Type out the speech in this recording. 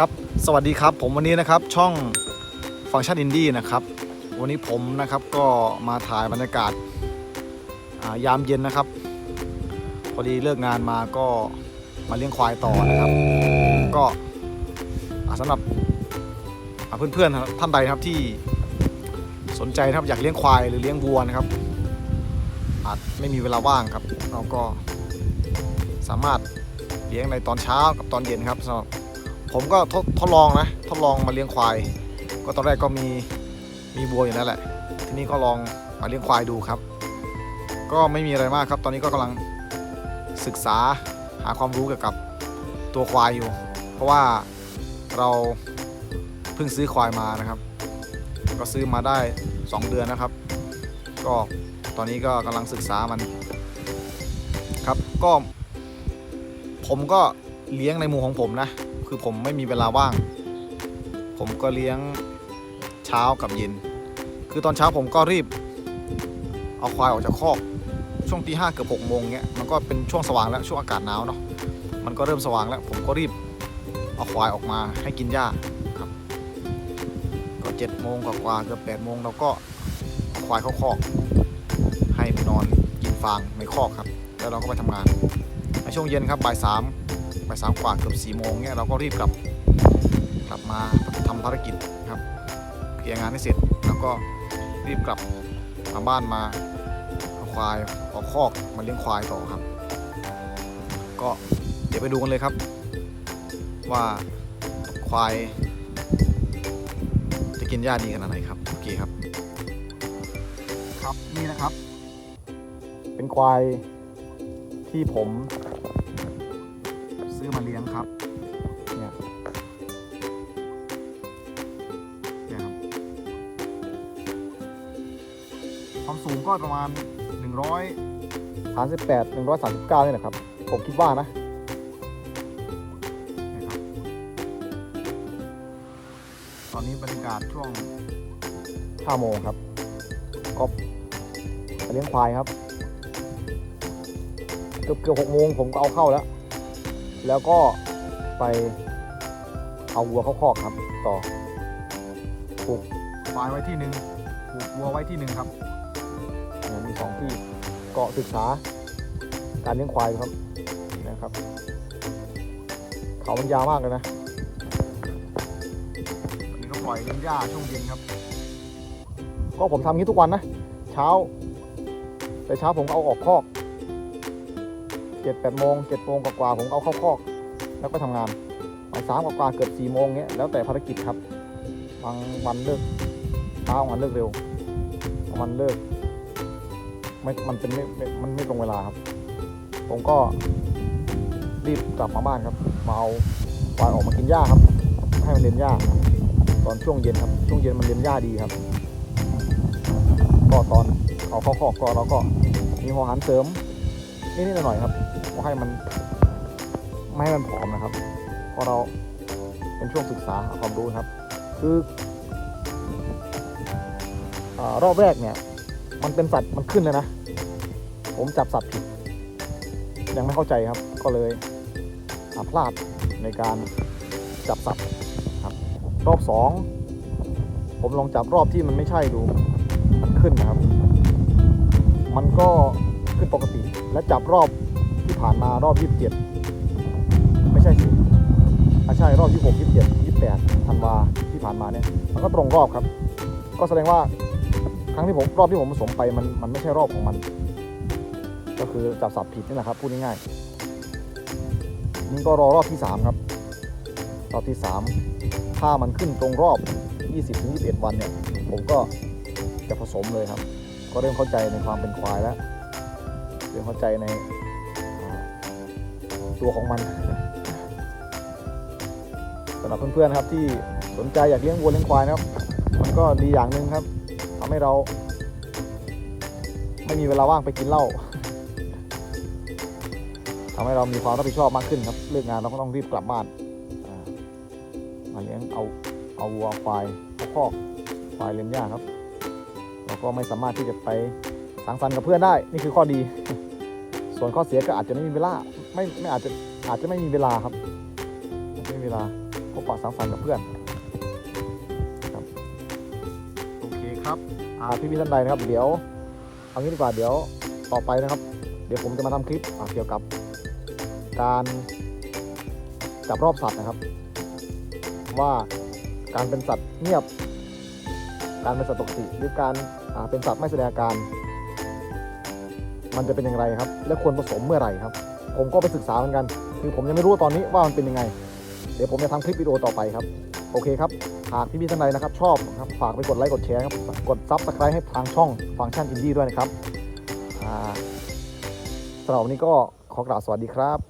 ครับ สวัสดีครับ ผมวันนี้นะครับช่องฟังก์ชันอินดี้นะครับ วันนี้ผมนะครับก็มาถ่ายบรรยากาศายามเย็นนะครับ พอดีเลิกงานมาก็มาเลี้ยงควายต่อนะครับ ก็อ่าสำหรับเพื่อนๆท่านใดนะครับที่สนใจนะครับอยากเลี้ยงควายหรือเลี้ยงวัวนะครับ อาจไม่มีเวลาว่างครับ เราก็สามารถเลี้ยงในตอนเช้ากับตอนเย็นครับสำหรับ ผมก็ทดทดลองนะ ทดลองมาเลี้ยงควาย ก็ตอนแรกก็มีมีวัวอยู่นั่นแหละ ทีนี้ก็ลองมาเลี้ยงควายดูครับ ก็ไม่มีอะไรมากครับ ตอนนี้ก็กำลังศึกษาหาความรู้เกี่ยวกับตัวควายอยู่ เพราะว่าเราเพิ่งซื้อควายมานะครับ ก็ซื้อมาได้ 2 เดือนนะครับ ก็ตอนนี้ก็กำลังศึกษามันครับ ก็ ผมก็เลี้ยงในมุมของผมนะ คือผมไม่มีเวลาว่าง ผมก็เลี้ยงเช้ากับเย็น คือตอนเช้าผมก็รีบ เอาควายออกจากคอก ช่วงตีห้าเกือบหกโมงเงี้ยมันก็เป็นช่วงสว่างแล้วช่วงอากาศหนาวเนาะมันก็เริ่มสว่างแล้ว ผมก็รีบเอาควายออกมาให้กินหญ้าครับ ก็เจ็ดโมงกว่าเกือบแปดโมงเราก็าควายเข้าคอก ให้ไปนอนกินฟางในคอกครับ แล้วเราก็ไปทำงานในช่วงเย็นครับบ่ายสาม บ่ายสามกว่าเกือบสี่โมงเนี่ยเราก็รีบกลับกลับมาทำภารกิจครับเคลียร์งานให้เสร็จแล้วก็รีบกลับมาบ้านมาเอาควายออกคอกมาเลี้ยงควายต่อครับ ก็เดี๋ยวไปดูกันเลยครับ ว่าควายจะกินหญ้าดีขนาดไหนครับโอเคครับ ครับนี่นะครับ เป็นควายที่ผม อมาเลี้ยงครับ เนี่ยเนี่ยครับ ความสูงก็ประมาณ138 139นี่แหละครับ ผมคิดว่านะนี่ครับตอนนี้บรรยากาศช่วง5โมงครับก็ไปเลี้ยงควายครับ เกือบเกือบหกโมงผมก็เอาเข้าแล้ว แล้วก็ไปเอาวัวเข้าคอกครับ ต่อผูกควายไว้ที่หนึ่งผูกวัวไว้ที่หนึ่งครับเนี่ยมีสองที่เกาะศึกษา การเลี้ยงควายครับนะครับ เขามันยาวมากเลยนะนี่ก็ปล่อยเลี้ยงหญ้าช่วงเย็นครับ ก็ผมทำอย่างนี้ทุกวันนะ เช้า แต่เช้าผมก็เอาออกคอก เจ็ดแปดโมงเจ็ดโมงกว่าๆผมเอาเข้าคอก แล้วก็ทำงานบ่าสามกว่าๆเกือบสี่โมงเงี้ยแล้วแต่ภารกิจครับบางวันเลิกเช้าวันเลิกเร็ววันเลิกไม่มันเป็นไม่ไม่มันไม่ตรงเวลาครับ ผมก็รีบกลับมาบ้านครับมาเอาควายออกมากินหญ้าครับ ให้มันเลียนหญ้าตอนช่วงเย็นครับช่วงเย็นมันเลียนหญ้าดีครับก็ตอนเอาเข้าคอกก็เราก็มีหัวหันเสริม นิดๆหน่อยๆครับก็ให้มันไม่ให้มันผอมนะครับเพราะเราเป็นช่วงศึกษาหาความรู้ครับ คืออรอบแรกเนี่ย มันเป็นสัตว์มันขึ้นเลยนะ ผมจับสัตว์ผิด ยังไม่เข้าใจครับ ก็เลยพลาดในการจับสัตว์ครับ รอบสองผมลองจับรอบที่มันไม่ใช่ดู มันขึ้นนะครับ มันก็ขึ้นปกติ และจับรอบที่ผ่านมารอบยี่สิบเจ็ดไม่ใช่สิอะใช่รอบยี่หกยี่สิบเจ็ดยี่สิบแปดธันวาที่ผ่านมาเนี่ยมันก็ตรงรอบครับ ก็แสดงว่าครั้งที่ผมรอบที่ผมผสมไปมันมันไม่ใช่รอบของมัน ก็คือจับสับผิดนี่แหละครับพูดง่ายๆนี่ก็รอรอบที่สามครับ รอบที่สามถ้ามันขึ้นตรงรอบ 20-21 วันเนี่ยผมก็จะผสมเลยครับ ก็เริ่มเข้าใจในความเป็นควายแล้ว เริ่มเข้าใจในตัวของมันสำหรับเพื่อนๆครับที่สนใจอยากเลี้ยงวัวเลี้ยงควายนะครับ มันก็ดีอย่างหนึ่งครับทำให้เรา ไม่มีเวลาว่างไปกินเหล้าทำให้เรามีความรับผิดชอบมากขึ้นครับเลิกงานเราก็ต้องรีบกลับบ้านมาเลี้ยงเอาเอาวัวควายเอาคอกควายเลี้ยงหญ้าครับ เราก็ไม่สามารถที่จะไป สังสรรค์กับเพื่อนได้นี่คือข้อดี ส่วนข้อเสียก็อาจจะไม่มีเวลาไม่ไม่อาจจะอาจจะไม่มีเวลาครับไม่มีเวลาพบปะสังสรรค์กับเพื่อนครับโอเคครับอ่าพี่พี่ท่านใดนะครับ เดี๋ยวเอางี้ดีกว่าเดี๋ยวต่อไปนะครับ เดี๋ยวผมจะมาทำคลิปเกี่ยวกับการจับรอบสัตว์นะครับ ว่าการเป็นสัตว์เงียบ การเป็นสัตว์ปกติหรือการเป็นสัตว์ไม่แสดงอาการ มันจะเป็นอย่างไรครับ และควรผสมเมื่อไหร่ครับ ผมก็ไปศึกษาเหมือนกัน คือผมยังไม่รู้ตอนนี้ว่ามันเป็นยังไง เดี๋ยวผมจะทำคลิปวิดีโอต่อไปครับ โอเคครับ หากพี่พี่ๆท่านใดนะครับ ชอบนะครับฝากไปกดไลค์กดแชร์ครับ กดซับสไครต์ให้ทางช่องฟังก์ชันอินดี้ด้วยนะครับสำหรับวันนี้ก็ขอกราบสวัสดีครับ